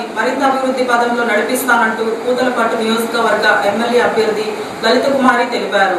నియోజకవర్గాన్ని మరింత అభివృద్ధి పదంలో నడిపిస్తానంటూ పూతలపట్టు నియోజకవర్గ ఎమ్మెల్యే అభ్యర్థి లలిత కుమారి తెలిపారు.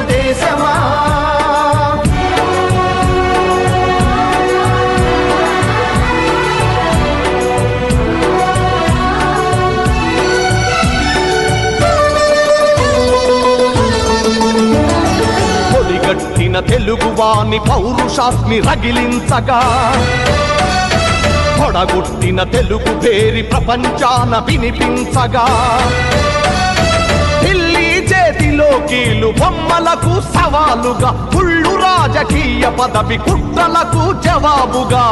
తెలుగుదేశమా పొడిగట్టిన తెలుగువాని పౌరుషాస్మి రగిలించగా పొడగొట్టిన తెలుగు పేరి ప్రపంచాన వినిపించగా చేతిలో కీలు బొమ్మలకు సవాలుగా కుళ్ళు రాజకీయ పదవి కుట్రలకు జవాబుగా.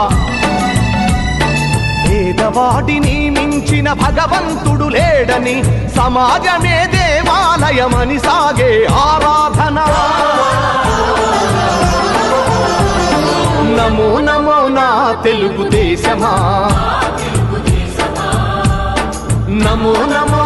పేదవాడిని మించిన భగవంతుడు లేడని సమాజమే దేవాలయమని సాగే ఆరాధన. నమో నమో నా తెలుగుదేశమా. నమో నమో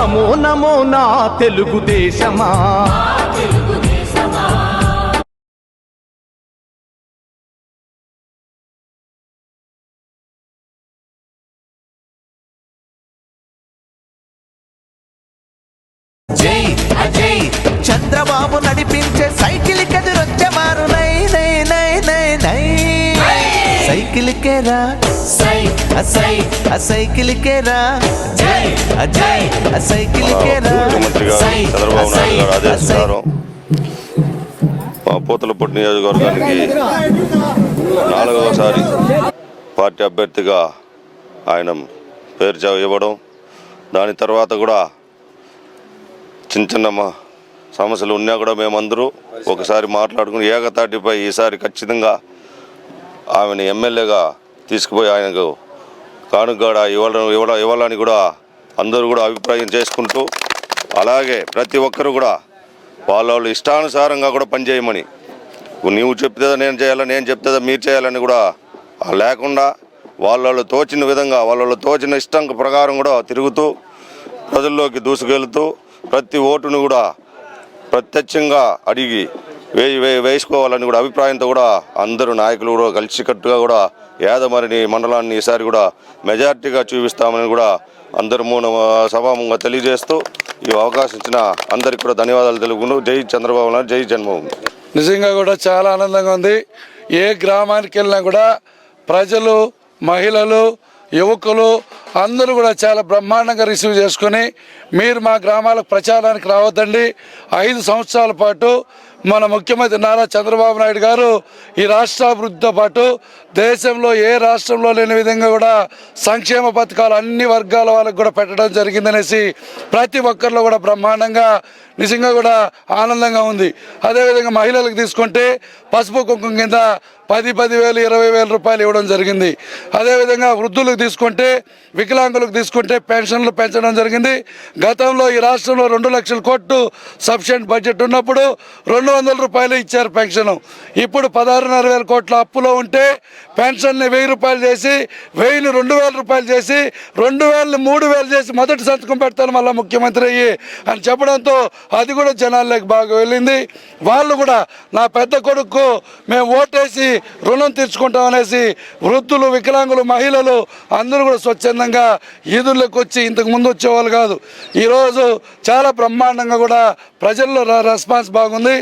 నమో నమో నా తెలుగుదేశమా చంద్రబాబు నడి కేరా? సై అసై ఆ సైకిల్ కేరా? జై అజయ్ ఆ సైకిల్ కేరా? ముఖ్యమంత్రి గారు చంద్రబాబు పూతలపట్టు నియోజకవర్గానికి నాలుగవసారి పార్టీ అభ్యర్థిగా ఆయన పేరు చ- ఇవ్వడం. దాని తర్వాత కూడా చిన్న చిన్న మా- సమస్యలు ఉన్నా కూడా మేమందరూ ఒకసారి మాట్లాడుకుని ఏకతాటిపై ఈసారి ఖచ్చితంగా ఆమెను ఎమ్మెల్యేగా తీసుకుపోయి ఆయనకు కానుక ఇవ్వడం ఇవ్వడం ఇవ్వాలని కూడా అందరూ కూడా అభిప్రాయం చేసుకుంటూ అలాగే ప్రతి ఒక్కరు కూడా వాళ్ళ వాళ్ళు ఇష్టానుసారంగా కూడా పనిచేయమని. నువ్వు చెప్తే నేను చేయాలా నేను చెప్తే మీరు చేయాలని కూడా లేకుండా వాళ్ళ వాళ్ళు తోచిన విధంగా వాళ్ళ వాళ్ళు తోచిన ఇష్టం ప్రకారం కూడా తిరుగుతూ ప్రజల్లోకి దూసుకెళ్తూ ప్రతి ఓటును కూడా ప్రత్యక్షంగా అడిగి వే వేసుకోవాలని కూడా అభిప్రాయంతో కూడా అందరూ నాయకులు కూడా కలిసికట్టుగా కూడా యాదమరిని మండలాన్ని ఈసారి కూడా మెజార్టీగా చూపిస్తామని కూడా అందరు మూన సభాముఖంగా తెలియజేస్తూ ఈ అవకాశం ఇచ్చిన అందరికీ కూడా ధన్యవాదాలు తెలుపుకుంటూ జై చంద్రబాబు నాయుడు జై జన్మభూమి నిజంగా కూడా చాలా ఆనందంగా ఉంది. ఏ గ్రామానికి వెళ్ళినా కూడా ప్రజలు మహిళలు యువకులు అందరూ కూడా చాలా బ్రహ్మాండంగా రిసీవ్ చేసుకొని మీరు మా గ్రామాలకు ప్రచారానికి రావద్దండి. ఐదు సంవత్సరాల పాటు మన ముఖ్యమంత్రి నారా చంద్రబాబు నాయుడు గారు ఈ రాష్ట్ర అభివృద్ధితో పాటు దేశంలో ఏ రాష్ట్రంలో లేని విధంగా కూడా సంక్షేమ పథకాలు అన్ని వర్గాల వాళ్ళకు కూడా పెట్టడం జరిగిందనేసి ప్రతి ఒక్కరిలో కూడా బ్రహ్మాండంగా నిజంగా కూడా ఆనందంగా ఉంది. అదేవిధంగా మహిళలకు తీసుకుంటే పసుపు కుంకుమ కింద పది పదివేలు ఇరవై వేల రూపాయలు ఇవ్వడం జరిగింది. అదేవిధంగా వృద్ధులకు తీసుకుంటే వికలాంగులకు తీసుకుంటే పెన్షన్లు పెంచడం జరిగింది. గతంలో ఈ రాష్ట్రంలో రెండు లక్షల కోట్లు సఫిషియెంట్ బడ్జెట్ ఉన్నప్పుడు రెండు వందల రూపాయలు ఇచ్చారు పెన్షన్. ఇప్పుడు పదహారున్నర వేల కోట్ల అప్పులో ఉంటే పెన్షన్ని వెయ్యి రూపాయలు చేసి వెయ్యిని రెండు వేల రూపాయలు చేసి రెండు వేలని మూడు వేలు చేసి మొదటి సంతకం పెడతాను మళ్ళీ ముఖ్యమంత్రి అయ్యి అని చెప్పడంతో అది కూడా జనాల్లోకి బాగా వెళ్ళింది. వాళ్ళు కూడా నా పెద్ద కొడుకు మేము ఓటేసి రుణం తీర్చుకుంటాం అనేసి వృద్ధులు వికలాంగులు మహిళలు అందరూ కూడా స్వచ్ఛందంగా ఈదుల్లోకి వచ్చి ఇంతకు ముందు వచ్చేవాళ్ళు కాదు. ఈరోజు చాలా బ్రహ్మాండంగా కూడా ప్రజల్లో రెస్పాన్స్ బాగుంది.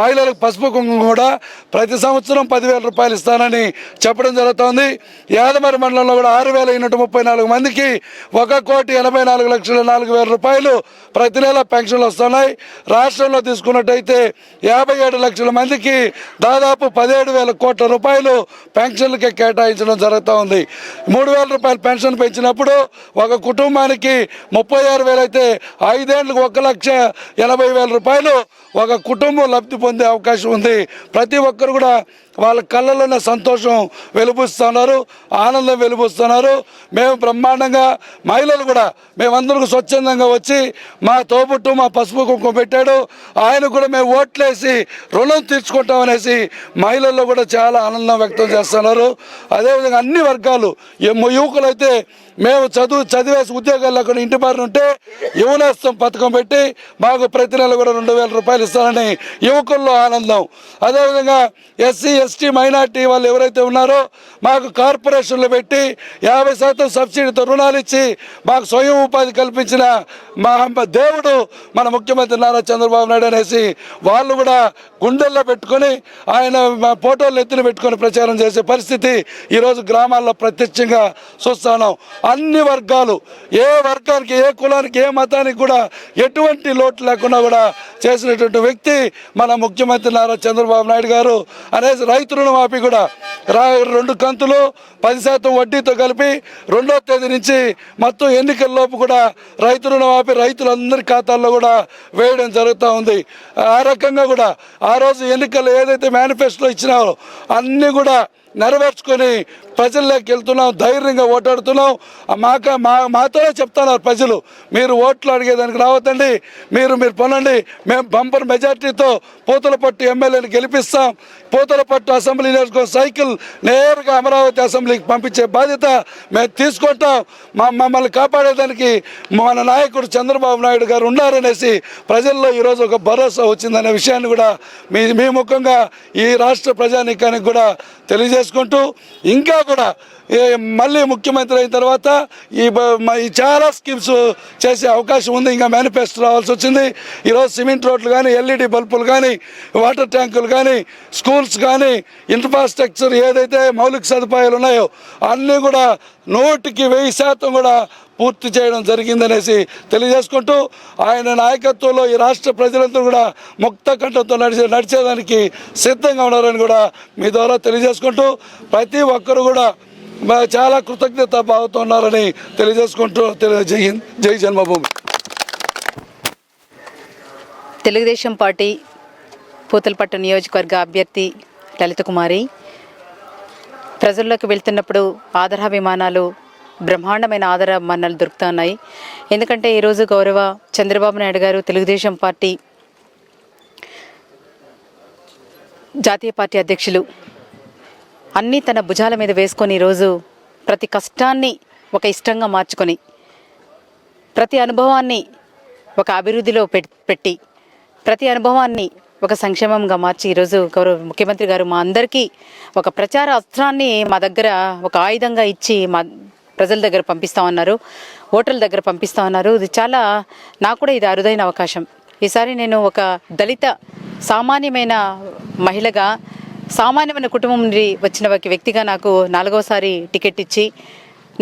మహిళలకు పసుపు కుంకుమ కూడా ప్రతి సంవత్సరం పదివేల రూపాయలు ఇస్తానని చెప్పడం జరుగుతోంది. యాదమరి మండలంలో కూడా ఆరు వేల ఎన్నూట ముప్పై నాలుగు మందికి ఒక కోటి ఎనభై నాలుగు లక్షల నాలుగు వేల రూపాయలు ప్రతి నెల పెన్షన్లు వస్తున్నాయి. రాష్ట్రంలో తీసుకున్నట్టయితే యాభై ఏడు లక్షల మందికి దాదాపు పదిహేడు వేల కోట్ల రూపాయలు పెన్షన్లకి కేటాయించడం జరుగుతూ ఉంది. మూడు వేల రూపాయలు పెన్షన్ పెంచినప్పుడు ఒక కుటుంబానికి ముప్పై ఆరు వేలు అయితే ఐదేళ్ళకు ఒక లక్ష ఎనభై వేల రూపాయలు ఒక కుటుంబం లబ్ధి పొందే అవకాశం ఉంది. ప్రతి ఒక్కరు కూడా వాళ్ళ కళ్ళలోనే సంతోషం వెలిపిస్తున్నారు ఆనందం వెలిపిస్తున్నారు. మేము బ్రహ్మాండంగా మహిళలు కూడా మేమందరం స్వచ్ఛందంగా వచ్చి మా తోబుట్టు మా పసుపు కుంకుమ పెట్టాడు. ఆయన కూడా మేము ఓట్లేసి రుణం తీర్చుకుంటామనేసి మహిళల్లో కూడా చాలా ఆనందం వ్యక్తం చేస్తున్నారు. అదేవిధంగా అన్ని వర్గాలు ఎం- యువకులైతే మేము చదువు చదివేసి ఉద్యోగాలు లేకుండా ఇంటి బారిన ఉంటే యువనేస్తం పథకం పెట్టి మాకు ప్రతి నెల కూడా రెండు వేల రూపాయలు ఇస్తారని యువకుల్లో ఆనందం. అదేవిధంగా ఎస్సీ ఎస్టీ మైనార్టీ వాళ్ళు ఎవరైతే ఉన్నారో మాకు కార్పొరేషన్లు పెట్టి యాభై శాతం సబ్సిడీతో రుణాలు ఇచ్చి మాకు స్వయం ఉపాధి కల్పించిన మా దేవుడు మన ముఖ్యమంత్రి నారా చంద్రబాబు నాయుడు అనేసి వాళ్ళు కూడా గుండెల్లో పెట్టుకొని ఆయన మా ఫోటోలు ఎత్తున పెట్టుకొని ప్రచారం చేసే పరిస్థితి ఈరోజు గ్రామాల్లో ప్రత్యక్షంగా చూస్తున్నాం అన్ని వర్గాలు ఏ వర్గానికి ఏ కులానికి ఏ మతానికి కూడా ఎటువంటి లోటు లేకుండా కూడా చేసినటువంటి వ్యక్తి మన ముఖ్యమంత్రి నారా చంద్రబాబు నాయుడు గారు. అనేసి రైతు రుణమాఫీ కూడా రా రెండు కంతులు పది శాతం వడ్డీతో కలిపి రెండో తేదీ నుంచి మొత్తం ఎన్నికల్లోపు కూడా రైతు రుణమాఫీ రైతులందరి ఖాతాల్లో కూడా వేయడం జరుగుతూ ఉంది. ఆ రకంగా కూడా ఆ రోజు ఎన్నికల్లో ఏదైతే మేనిఫెస్టో ఇచ్చినారో అన్నీ కూడా నెరవేర్చుకొని ప్రజల్లోకి వెళ్తున్నాం ధైర్యంగా ఓటాడుతున్నాం. మాక మా మాతోనే చెప్తున్నారు ప్రజలు మీరు ఓట్లు అడిగేదానికి రావద్దండి మీరు మీరు పొనండి మేము బంపర్ మెజార్టీతో పూతలపట్టు ఎమ్మెల్యేని గెలిపిస్తాం. పూతలపట్టు అసెంబ్లీ నియోజకవర్గం సైకిల్ నేరుగా అమరావతి అసెంబ్లీకి పంపించే బాధ్యత మేము తీసుకుంటాం. మా మమ్మల్ని కాపాడేదానికి మన నాయకుడు చంద్రబాబు నాయుడు గారు ఉన్నారనేసి ప్రజల్లో ఈరోజు ఒక భరోసా వచ్చిందనే విషయాన్ని కూడా మీ మీ ముఖంగా ఈ రాష్ట్ర ప్రజానీకానికి కూడా చేసుకుంటూ ఇంకా కూడా మళ్ళీ ముఖ్యమంత్రి అయిన తర్వాత ఈ ఈ చాలా స్కీమ్స్ చేసే అవకాశం ఉంది. ఇంకా మేనిఫెస్టో రావాల్సి వచ్చింది. ఈరోజు సిమెంట్ రోడ్లు కానీ ఎల్ఈడి బల్బులు కానీ వాటర్ ట్యాంకులు కానీ స్కూల్స్ కానీ ఇన్ఫ్రాస్ట్రక్చర్ ఏదైతే మౌలిక సదుపాయాలు ఉన్నాయో అన్నీ కూడా నూటికి వెయ్యి శాతం కూడా పూర్తి చేయడం జరిగిందనేసి తెలియజేసుకుంటూ ఆయన నాయకత్వంలో ఈ రాష్ట్ర ప్రజలందరూ కూడా ముక్త కంఠంతో నడిచే నడిచేదానికి సిద్ధంగా ఉన్నారని కూడా మీ ద్వారా తెలియజేసుకుంటూ ప్రతి ఒక్కరు కూడా చాలా కృతజ్ఞత భావంతో ఉన్నారని తెలియజేసుకుంటూ జై హింద్ జై జన్మభూమి. తెలుగుదేశం పార్టీ పూతలపట్టు నియోజకవర్గ అభ్యర్థి లలిత కుమారి. ప్రజల్లోకి వెళ్తున్నప్పుడు ఆదరాభిమానాలు బ్రహ్మాండమైన ఆదరాభిమానాలు దొరుకుతున్నాయి. ఎందుకంటే ఈరోజు గౌరవ చంద్రబాబు నాయుడు గారు తెలుగుదేశం పార్టీ జాతీయ పార్టీ అధ్యక్షులు అన్నీ తన భుజాల మీద వేసుకొని ఈరోజు ప్రతి కష్టాన్ని ఒక ఇష్టంగా మార్చుకొని ప్రతి అనుభవాన్ని ఒక అభివృద్ధిలో పెట్టి ప్రతి అనుభవాన్ని ఒక సంక్షేమంగా మార్చి ఈరోజు గౌరవ ముఖ్యమంత్రి గారు మా అందరికీ ఒక ప్రచార అస్త్రాన్ని మా దగ్గర ఒక ఆయుధంగా ఇచ్చి మా ప్రజల దగ్గర పంపిస్తా ఉన్నారు ఓటర్ల దగ్గర పంపిస్తా ఉన్నారు ఇది చాలా నాకు కూడా ఇది అరుదైన అవకాశం. ఈసారి నేను ఒక దళిత సామాన్యమైన మహిళగా సామాన్యమైన కుటుంబం నుండి వచ్చిన ఒక వ్యక్తిగా నాకు నాలుగోసారి టికెట్ ఇచ్చి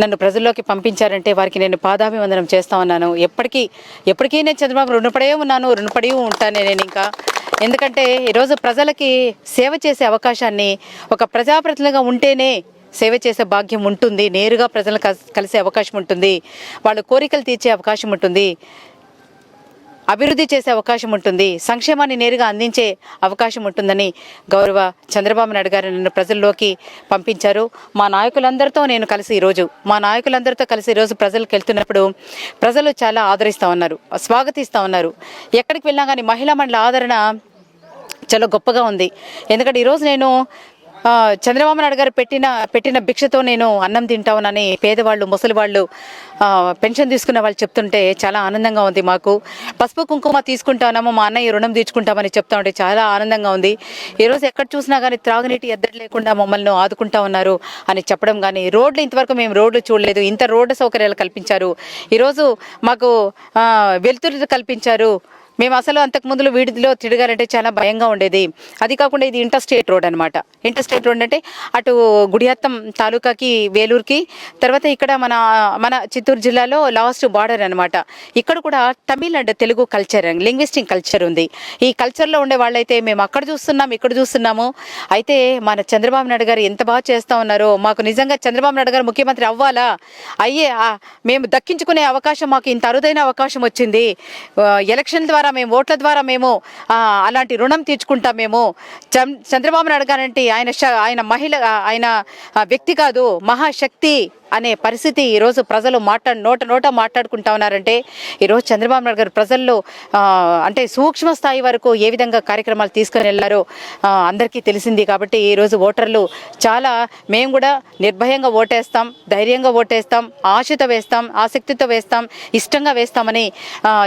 నన్ను ప్రజల్లోకి పంపించారంటే వారికి నేను పాదాభివందనం చేస్తా ఉన్నాను ఎప్పటికీ ఎప్పటికీ నేను చంద్రబాబు రుణపడే ఉన్నాను రుణపడి ఉంటాను నేను ఇంకా. ఎందుకంటే ఈరోజు ప్రజలకి సేవ చేసే అవకాశాన్ని ఒక ప్రజాప్రతినిధిగా ఉంటేనే సేవ చేసే భాగ్యం ఉంటుంది నేరుగా ప్రజలను కలిసే అవకాశం ఉంటుంది వాళ్ళ కోరికలు తీర్చే అవకాశం ఉంటుంది అభివృద్ధి చేసే అవకాశం ఉంటుంది సంక్షేమాన్ని నేరుగా అందించే అవకాశం ఉంటుందని గౌరవ చంద్రబాబు నాయుడు గారు నన్ను ప్రజల్లోకి పంపించారు. మా నాయకులందరితో నేను కలిసి ఈరోజు మా నాయకులందరితో కలిసి ఈరోజు ప్రజలకు వెళ్తున్నప్పుడు ప్రజలు చాలా ఆదరిస్తూ ఉన్నారు స్వాగతిస్తూ ఉన్నారు. ఎక్కడికి వెళ్ళినా కానీ మహిళా మండల ఆదరణ చాలా గొప్పగా ఉంది. ఎందుకంటే ఈరోజు నేను చంద్రబాబు నాయుడు గారు పెట్టిన పెట్టిన భిక్షతో నేను అన్నం తింటావునని పేదవాళ్ళు ముసలి వాళ్ళు పెన్షన్ తీసుకున్న వాళ్ళు చెప్తుంటే చాలా ఆనందంగా ఉంది మాకు. పసుపు కుంకుమ తీసుకుంటాము మా అన్నయ్య రుణం తీర్చుకుంటామని చెప్తా ఉంటే చాలా ఆనందంగా ఉంది. ఈరోజు ఎక్కడ చూసినా కానీ త్రాగునీటి ఎద్దడి లేకుండా మమ్మల్ని ఆదుకుంటా ఉన్నారు అని చెప్పడం కానీ రోడ్లు ఇంతవరకు మేము రోడ్లు చూడలేదు. ఇంత రోడ్డు సౌకర్యాలు కల్పించారు. ఈరోజు మాకు వెలుతురు కల్పించారు. మేము అసలు అంతకు ముందులో వీడిలో తిరగాలంటే చాలా భయంగా ఉండేది. అది కాకుండా ఇది ఇంటర్ స్టేట్ రోడ్ అనమాట ఇంటర్ స్టేట్ రోడ్ అంటే అటు గుడిహత్తం తాలూకాకి వేలూరుకి తర్వాత ఇక్కడ మన మన చిత్తూరు జిల్లాలో లాస్ట్ బార్డర్ అనమాట ఇక్కడ కూడా Tamil and Telugu culture linguistic culture ఉంది. ఈ కల్చర్లో ఉండే వాళ్ళైతే మేము అక్కడ చూస్తున్నాం ఇక్కడ చూస్తున్నాము. అయితే మన చంద్రబాబు నాయుడు గారు ఎంత బాగా చేస్తూ ఉన్నారో మాకు నిజంగా చంద్రబాబు నాయుడు గారు ముఖ్యమంత్రి అవ్వాలా? అయ్యే మేము దక్కించుకునే అవకాశం మాకు ఇంత అరుదైన అవకాశం వచ్చింది. ఎలక్షన్ ద్వారా మేము ఓట్ల ద్వారా మేము అలాంటి రుణం తీర్చుకుంటాం మేము. చం- చంద్రబాబు నాయుడు గారంటే ఆయన ఆయన మహిళ ఆయన వ్యక్తి కాదు మహాశక్తి. అనే పరిస్థితి ఈరోజు ప్రజలు మాట్లాడి నోట నోట మాట్లాడుకుంటా ఉన్నారంటే ఈరోజు చంద్రబాబు నాయుడు గారు ప్రజల్లో అంటే సూక్ష్మ స్థాయి వరకు ఏ విధంగా కార్యక్రమాలు తీసుకొని వెళ్ళారో అందరికీ తెలిసింది కాబట్టి ఈరోజు ఓటర్లు చాలా మేము కూడా నిర్భయంగా ఓటేస్తాం ధైర్యంగా ఓటేస్తాం ఆశతో వేస్తాం ఆసక్తితో వేస్తాం ఇష్టంగా వేస్తామని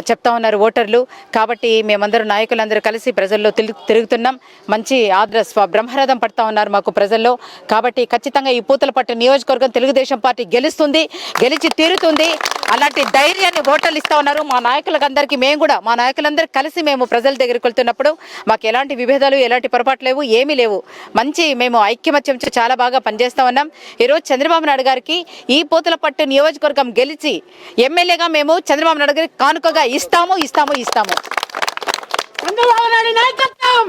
చెప్తా ఉన్నారు ఓటర్లు. కాబట్టి మేమందరూ నాయకులందరూ కలిసి ప్రజల్లో తిరుగు తిరుగుతున్నాం. మంచి ఆద్ర స్వ బ్రహ్మరథం పడతా ఉన్నారు మాకు ప్రజల్లో. కాబట్టి ఖచ్చితంగా ఈ పూతలపట్టు నియోజకవర్గం తెలుగుదేశం పార్టీ గెలుస్తుంది గెలిచి తీరుతుంది అలాంటి ధైర్యాన్ని ఓటర్లు ఇస్తా ఉన్నారు. మా నాయకులకు అందరికీ మేము కూడా మా నాయకులందరూ కలిసి మేము ప్రజల దగ్గరికి వెళ్తున్నప్పుడు మాకు ఎలాంటి విభేదాలు ఎలాంటి పొరపాట్లు లేవు ఏమీ లేవు. మంచి మేము ఐక్యమత్యంతో చాలా బాగా పనిచేస్తా ఉన్నాం. ఈరోజు చంద్రబాబు నాయుడు గారికి ఈ పూతలపట్టు నియోజకవర్గం గెలిచి ఎమ్మెల్యేగా మేము చంద్రబాబు నాయుడు గారికి కానుకగా ఇస్తాము ఇస్తాము ఇస్తాము. చంద్రబాబు నాయుడు నాయకత్వం!